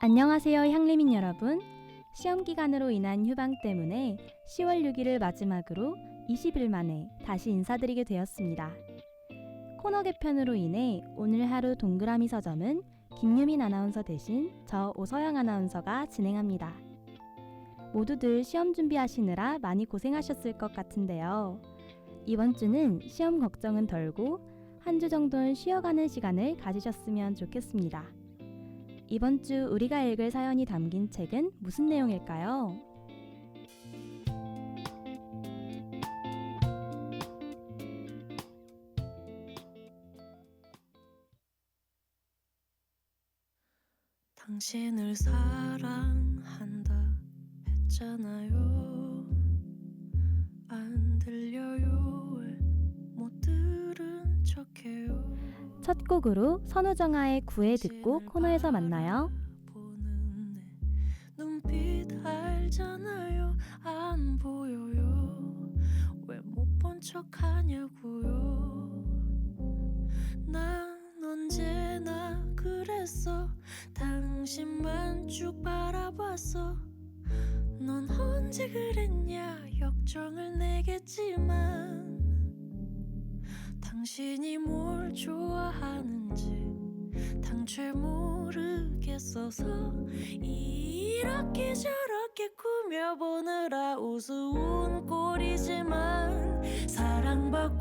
안녕하세요, 향리민 여러분. 시험 기간으로 인한 휴방 때문에 10월 6일을 마지막으로 20일 만에 다시 인사드리게 되었습니다. 코너 개편으로 인해 오늘 하루 동그라미 서점은 김유민 아나운서 대신 저 오서영 아나운서가 진행합니다. 모두들 시험 준비하시느라 많이 고생하셨을 것 같은데요. 이번 주는 시험 걱정은 덜고 한 주 정도는 쉬어가는 시간을 가지셨으면 좋겠습니다. 이번 주 우리가 읽을 사연이 담긴 책은 무슨 내용일까요? 당신을 사랑한다 했잖아요. 첫 곡으로 선우정아의 구애 듣고 코너에서 만나요. 우스운 꼴이지만 사랑받고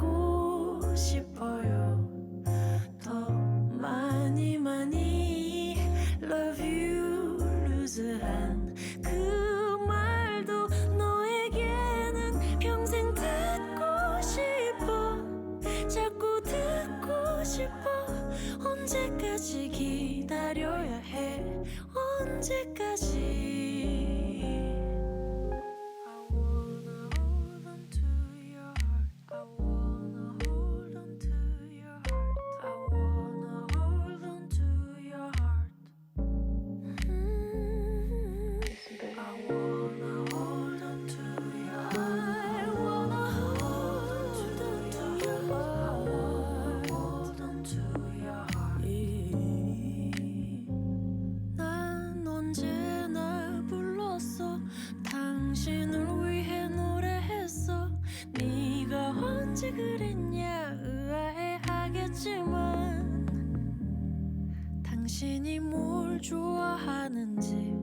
당신이 뭘 좋아하는지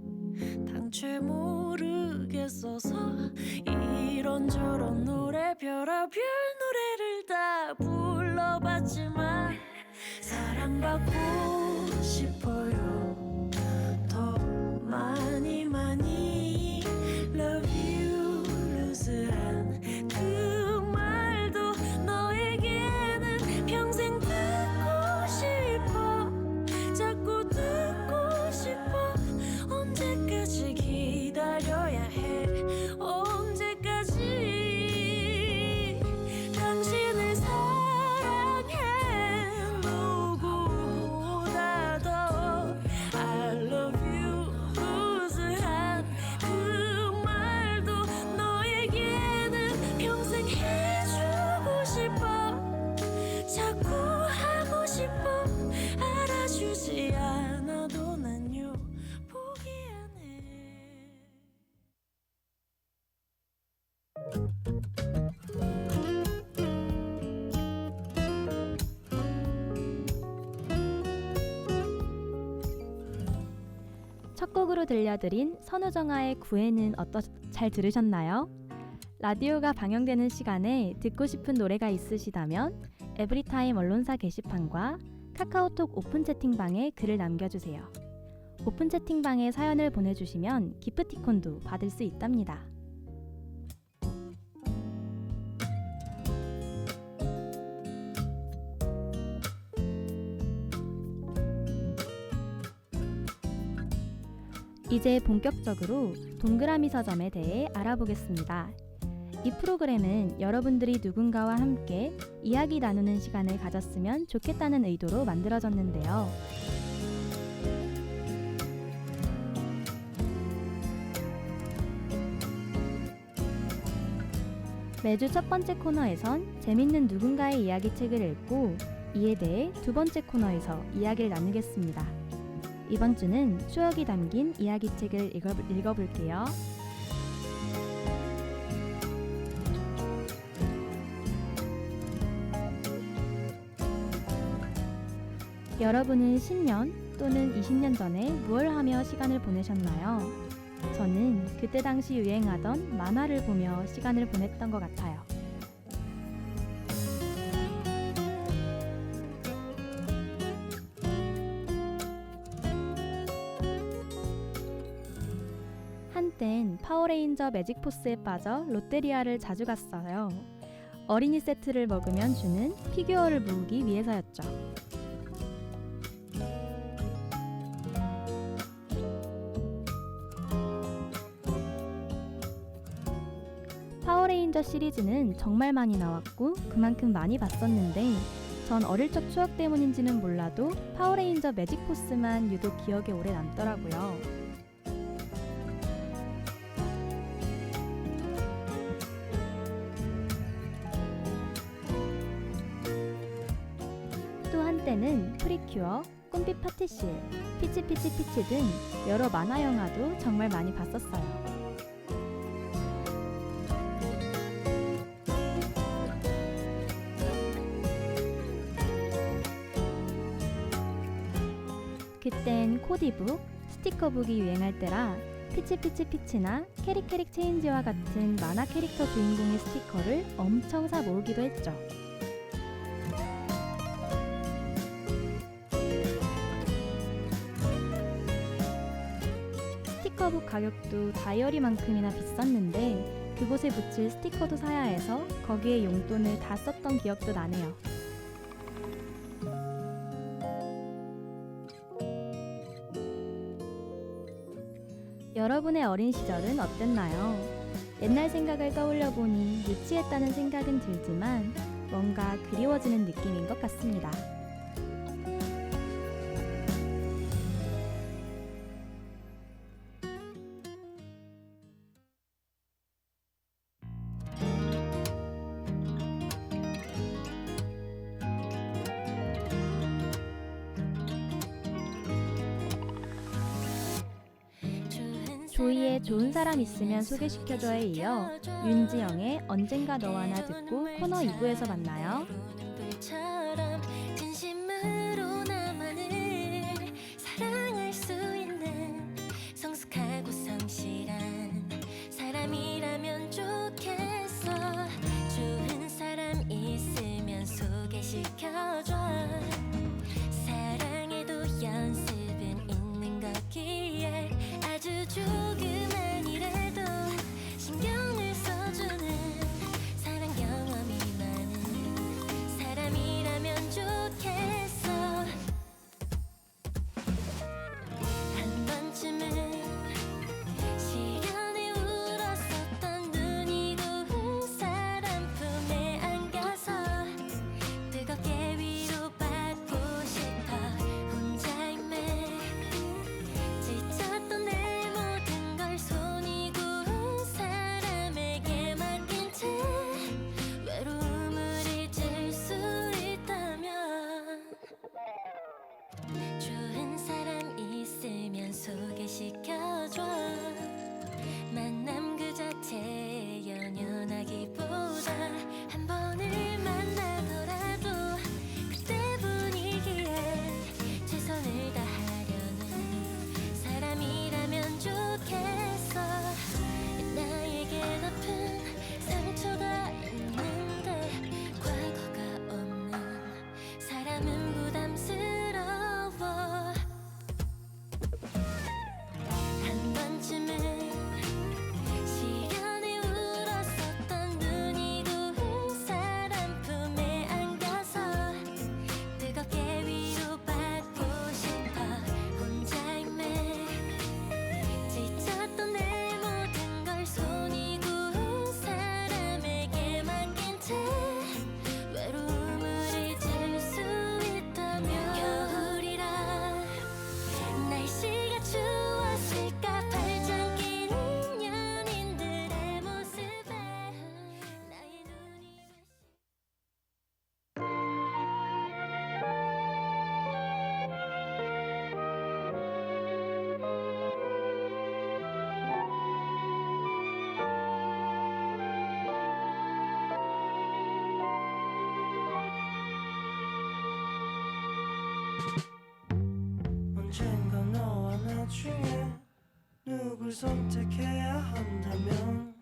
당최 모르겠어서 이런저런 노래 별의별 노래를 다 불러봤지만 사랑받고 싶어요 첫 곡으로 들려드린 선우정아의 구애는 어떠 잘 들으셨나요? 라디오가 방영되는 시간에 듣고 싶은 노래가 있으시다면 에브리타임 언론사 게시판과 카카오톡 오픈 채팅방에 글을 남겨주세요. 오픈 채팅방에 사연을 보내주시면 기프티콘도 받을 수 있답니다. 이제 본격적으로 동그라미 서점에 대해 알아보겠습니다. 이 프로그램은 여러분들이 누군가와 함께 이야기 나누는 시간을 가졌으면 좋겠다는 의도로 만들어졌는데요. 매주 첫 번째 코너에선 재밌는 누군가의 이야기 책을 읽고 이에 대해 두 번째 코너에서 이야기를 나누겠습니다. 이번 주는 추억이 담긴 이야기책을 읽어, 읽어볼게요. 여러분은 10년 또는 20년 전에 무얼 하며 시간을 보내셨나요? 저는 그때 당시 유행하던 만화를 보며 시간을 보냈던 것 같아요. 파워레인저 매직포스에 빠져 롯데리아를 자주 갔어요. 어린이 세트를 먹으면 주는 피규어를 모으기 위해서였죠. 파워레인저 시리즈는 정말 많이 나왔고 그만큼 많이 봤었는데 전 어릴 적 추억 때문인지는 몰라도 파워레인저 매직포스만 유독 기억에 오래 남더라고요. 파티실, 피치피치 피치 등 여러 만화 영화도 정말 많이 봤었어요. 그땐 코디북, 스티커북이 유행할 때라 피치피치 피치나 캐릭캐릭 체인지와 같은 만화 캐릭터 주인공의 스티커를 엄청 사 모으기도 했죠. 가격도 다이어리만큼이나 비쌌는데 그곳에 붙일 스티커도 사야 해서 거기에 용돈을 다 썼던 기억도 나네요. 여러분의 어린 시절은 어땠나요? 옛날 생각을 떠올려 보니 유치했다는 생각은 들지만 뭔가 그리워지는 느낌인 것 같습니다. 조이의 좋은 사람 있으면 소개시켜줘에 이어 윤지영의 언젠가 너와 나 듣고 코너 2부에서 만나요. 누굴 선택해야 한다면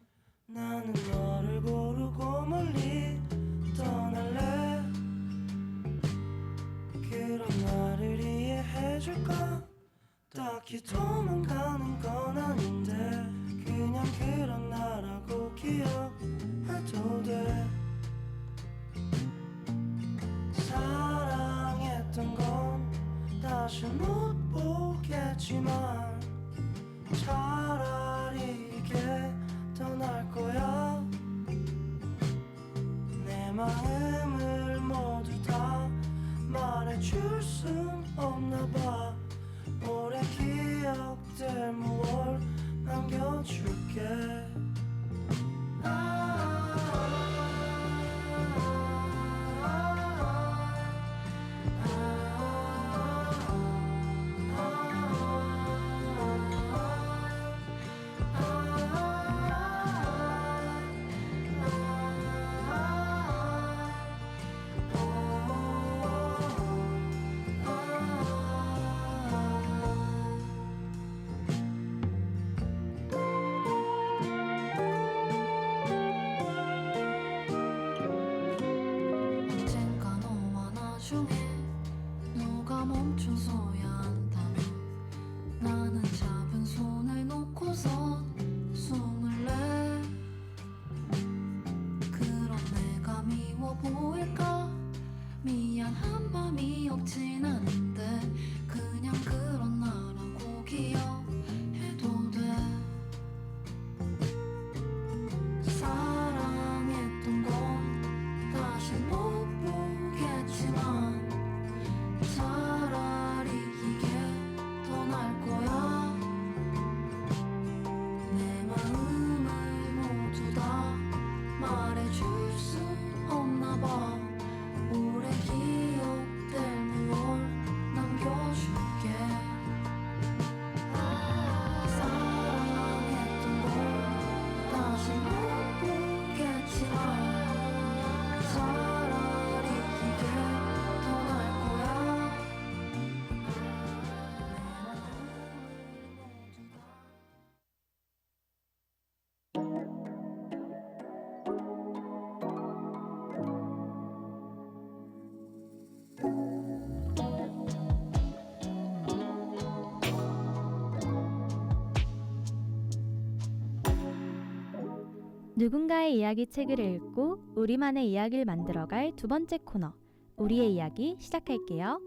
누군가의 이야기 책을 읽고 우리만의 이야기를 만들어갈 두 번째 코너 우리의 이야기 시작할게요.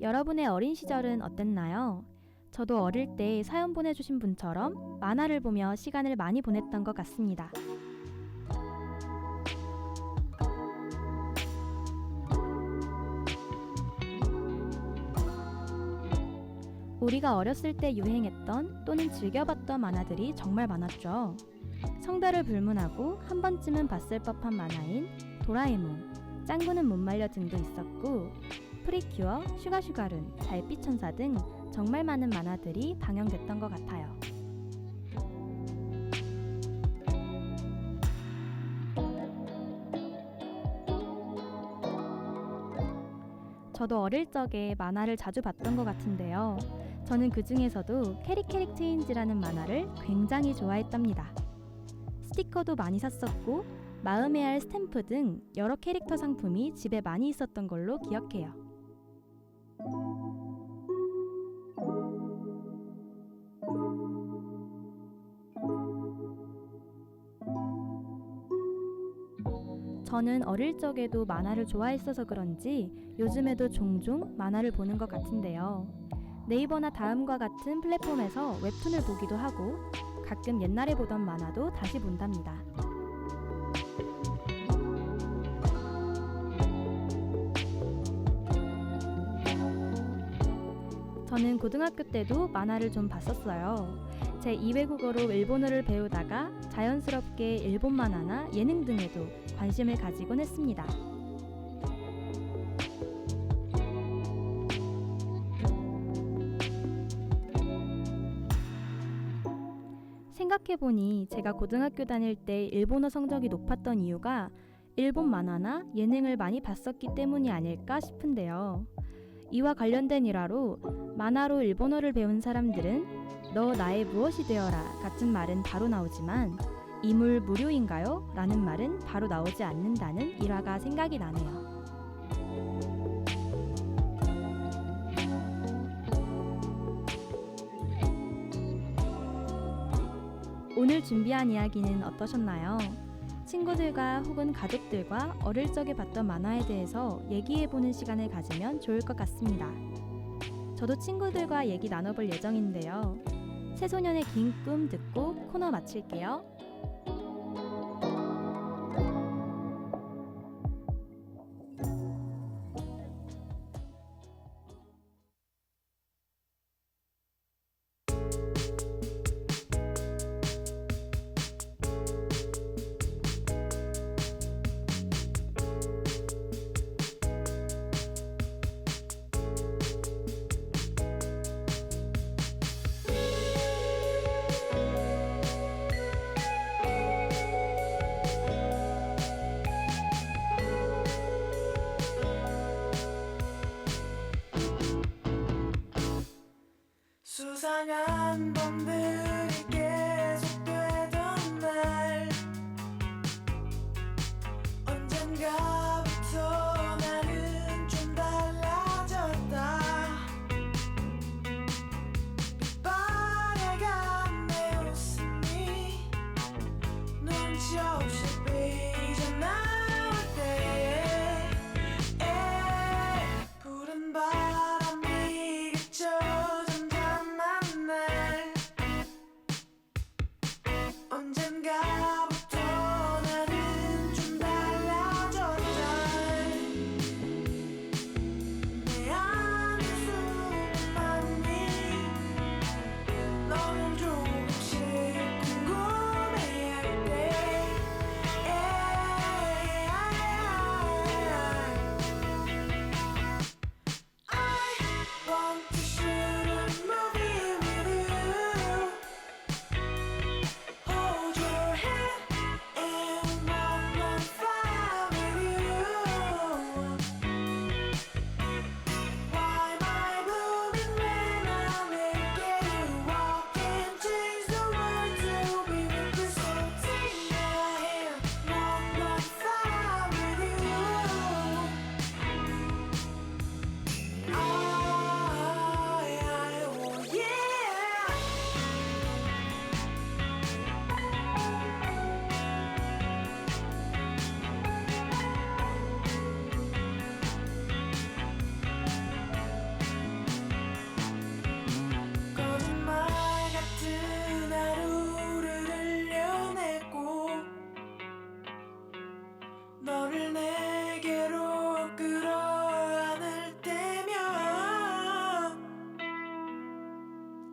여러분의 어린 시절은 어땠나요? 저도 어릴 때 사연 보내주신 분처럼 만화를 보며 시간을 많이 보냈던 것 같습니다. 우리가 어렸을 때 유행했던 또는 즐겨봤던 만화들이 정말 많았죠. 성별을 불문하고 한 번쯤은 봤을 법한 만화인 도라에몽, 짱구는 못 말려 등도 있었고 프리큐어, 슈가슈가룬, 달빛천사 등 정말 많은 만화들이 방영됐던 것 같아요. 저도 어릴 적에 만화를 자주 봤던 것 같은데요. 저는 그 중에서도 캐릭캐릭 체인지라는 만화를 굉장히 좋아했답니다. 스티커도 많이 샀었고 마음의 알 스탬프 등 여러 캐릭터 상품이 집에 많이 있었던 걸로 기억해요. 저는 어릴 적에도 만화를 좋아했어서 그런지 요즘에도 종종 만화를 보는 것 같은데요. 네이버나 다음과 같은 플랫폼에서 웹툰을 보기도 하고 가끔 옛날에 보던 만화도 다시 본답니다. 저는 고등학교 때도 만화를 좀 봤었어요. 제 2외국어로 일본어를 배우다가 자연스럽게 일본 만화나 예능 등에도 관심을 가지곤 했습니다. 생각해보니 제가 고등학교 다닐 때 일본어 성적이 높았던 이유가 일본 만화나 예능을 많이 봤었기 때문이 아닐까 싶은데요. 이와 관련된 일화로 만화로 일본어를 배운 사람들은 너 나의 무엇이 되어라 같은 말은 바로 나오지만 이물 무료인가요? 라는 말은 바로 나오지 않는다는 일화가 생각이 나네요. 준비한 이야기는 어떠셨나요? 친구들과 혹은 가족들과 어릴 적에 봤던 만화에 대해서 얘기해보는 시간을 가지면 좋을 것 같습니다. 저도 친구들과 얘기 나눠볼 예정인데요. 새소년의 긴 꿈 듣고 코너 마칠게요. 언젠가부터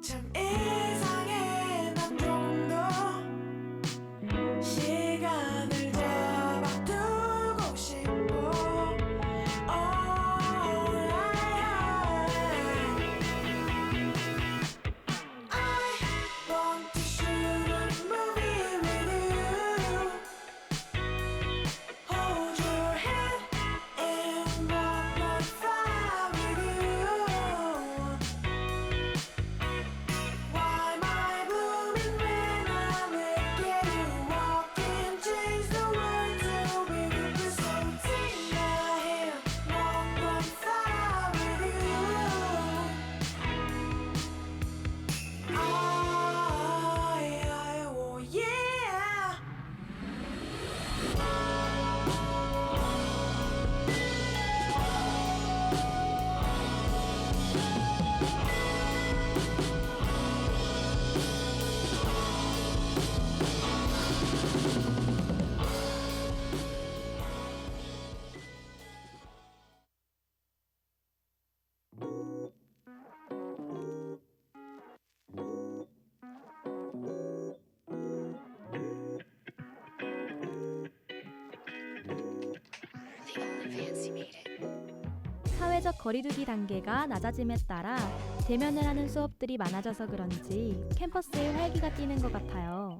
참이 거리두기 단계가 낮아짐에 따라 대면을 하는 수업들이 많아져서 그런지 캠퍼스에 활기가 뛰는 것 같아요.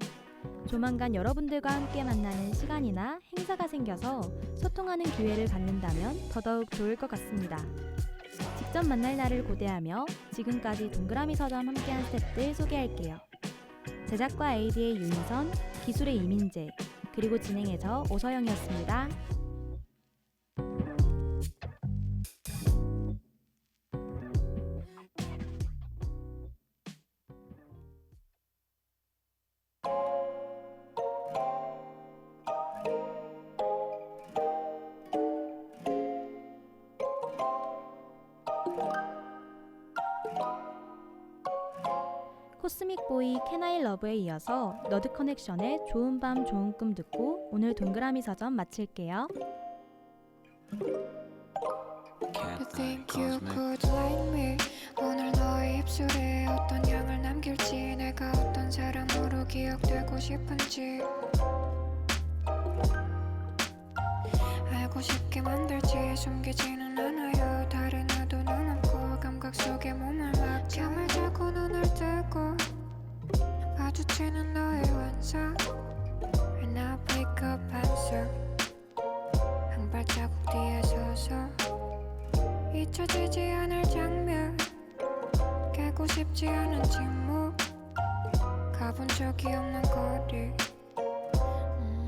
조만간 여러분들과 함께 만나는 시간이나 행사가 생겨서 소통하는 기회를 갖는다면 더더욱 좋을 것 같습니다. 직접 만날 날을 고대하며 지금까지 동그라미 서점 함께한 스탭들 소개할게요. 제작과 AD의 윤희선, 기술의 이민재, 그리고 진행해서 오서영이었습니다. 코스믹 보이 캐나이 러브에 이어서 너드 커넥션의 좋은 밤 좋은 꿈 듣고 오늘 동그라미 서점 마칠게요. You think you could like me 오늘 너의 입술에 어떤 향을 남길지 내가 어떤 사람으로 기억되고 싶은지. 알고 싶게 만들지 숨기지는 않아요. 다른 의도는 없고 감각 속에 몸을 막 잠을 자고 눈을 뜨고 마주치는 너의 완성. And I wake up 한숨 한 발자국 뒤에 서서 잊혀지지 않을 장면. 깨고 싶지 않은 침묵. 가본 적이 없는 거리. 음.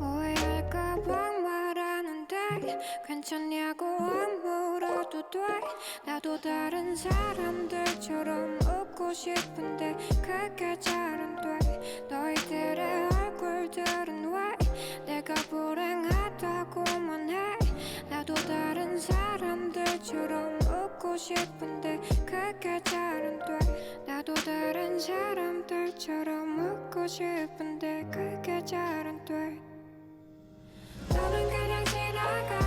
오해할까 봐 말하는데 괜찮냐고 돼? 나도 다른 사람들처럼 웃고 싶은데 그게 잘 안 돼. 너희들의 얼굴들은 왜 내가 불행하다고만 해? 나도 다른 사람들처럼 웃고 싶은데 그게 잘 안 돼. 나도 다른 사람들처럼 웃고 싶은데 그게 잘 안 돼. 너는 그냥 지나가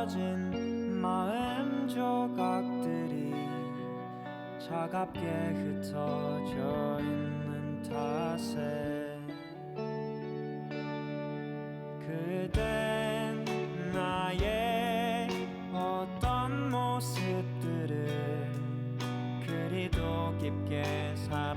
부서진 마음 조각들이 차갑게 흩어져 있는 탓에 그댄 나의 어떤 모습들을 그리도 깊게 사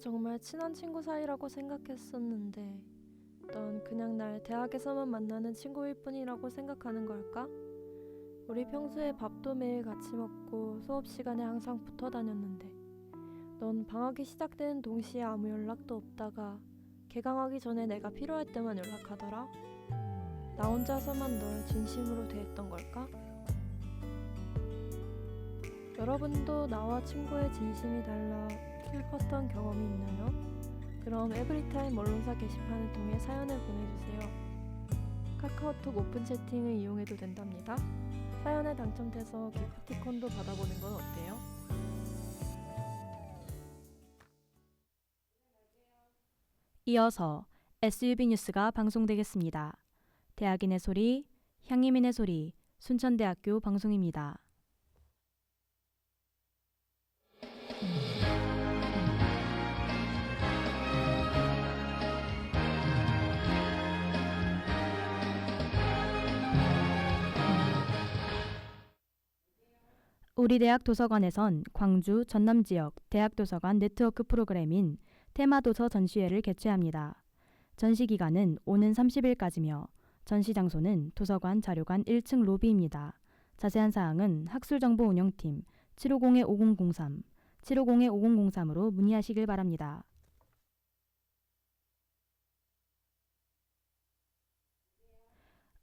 정말 친한 친구 사이라고 생각했었는데 넌 그냥 날 대학에서만 만나는 친구일 뿐이라고 생각하는 걸까? 우리 평소에 밥도 매일 같이 먹고 수업 시간에 항상 붙어 다녔는데 넌 방학이 시작되는 동시에 아무 연락도 없다가 개강하기 전에 내가 필요할 때만 연락하더라. 나 혼자서만 널 진심으로 대했던 걸까? 여러분도 나와 친구의 진심이 달라 슬펐던 경험이 있나요? 그럼 에브리타임 언론사 게시판을 통해 사연을 보내주세요. 카카오톡 오픈 채팅을 이용해도 된답니다. 사연에 당첨돼서 기프티콘도 받아보는 건 어때요? 이어서 SUB 뉴스가 방송되겠습니다. 대학인의 소리, 향기민의 소리, 순천대학교 방송입니다. 우리 대학 도서관에선 광주 전남 지역 대학 도서관 네트워크 프로그램인 테마 도서 전시회를 개최합니다. 전시 기간은 오는 30일까지며 전시 장소는 도서관 자료관 1층 로비입니다. 자세한 사항은 학술정보 운영팀 750-5003, 750-5003으로 문의하시길 바랍니다.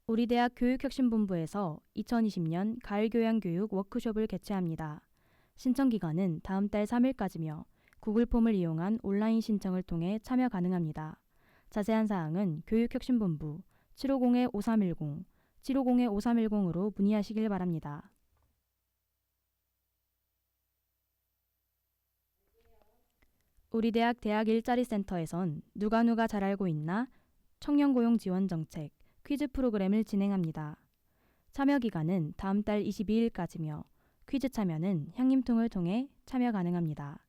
우리 대학 교육혁신본부에서 2020년 가을교양교육 워크숍을 개최합니다. 신청 기간은 다음 달 3일까지며 구글 폼을 이용한 온라인 신청을 통해 참여 가능합니다. 자세한 사항은 교육혁신본부 750-5310, 750-5310으로 문의하시길 바랍니다. 우리 대학 대학 일자리 센터에선 누가 누가 잘 알고 있나 청년 고용 지원 정책 퀴즈 프로그램을 진행합니다. 참여 기간은 다음 달 22일까지며 퀴즈 참여는 향림통을 통해 참여 가능합니다.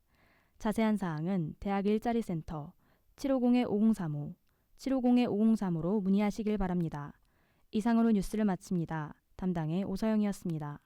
자세한 사항은 대학 일자리 센터 750-5035, 750-5035로 문의하시길 바랍니다. 이상으로 뉴스를 마칩니다. 담당의 오서영이었습니다.